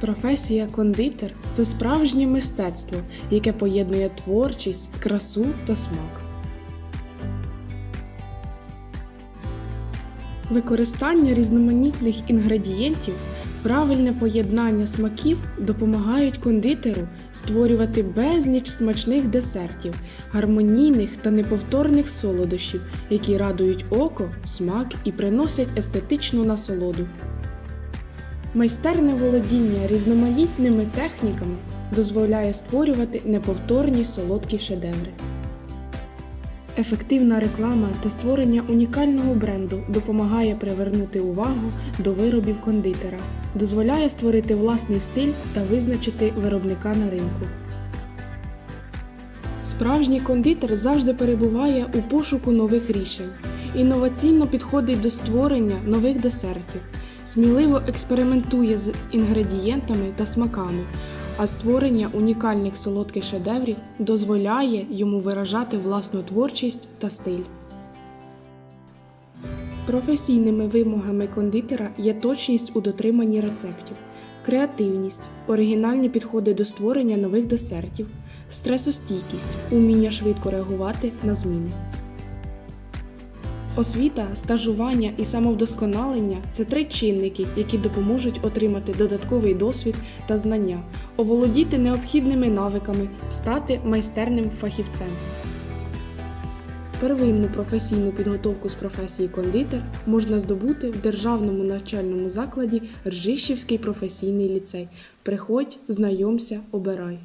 Професія кондитер це справжнє мистецтво, яке поєднує творчість, красу та смак. Використання різноманітних інгредієнтів, правильне поєднання смаків допомагають кондитеру створювати безліч смачних десертів, гармонійних та неповторних солодощів, які радують око, смак і приносять естетичну насолоду. Майстерне володіння різноманітними техніками дозволяє створювати неповторні солодкі шедеври. Ефективна реклама та створення унікального бренду допомагає привернути увагу до виробів кондитера, дозволяє створити власний стиль та визначити виробника на ринку. Справжній кондитер завжди перебуває у пошуку нових рішень, інноваційно підходить до створення нових десертів, сміливо експериментує з інгредієнтами та смаками, а створення унікальних солодких шедеврів дозволяє йому виражати власну творчість та стиль. Професійними вимогами кондитера є точність у дотриманні рецептів, креативність, оригінальні підходи до створення нових десертів, стресостійкість, уміння швидко реагувати на зміни. Освіта, стажування і самовдосконалення це три чинники, які допоможуть отримати додатковий досвід та знання, оволодіти необхідними навиками, стати майстерним фахівцем. Первинну професійну підготовку з професії кондитер можна здобути в державному навчальному закладі Ржищівський професійний ліцей. Приходь, знайомся, обирай.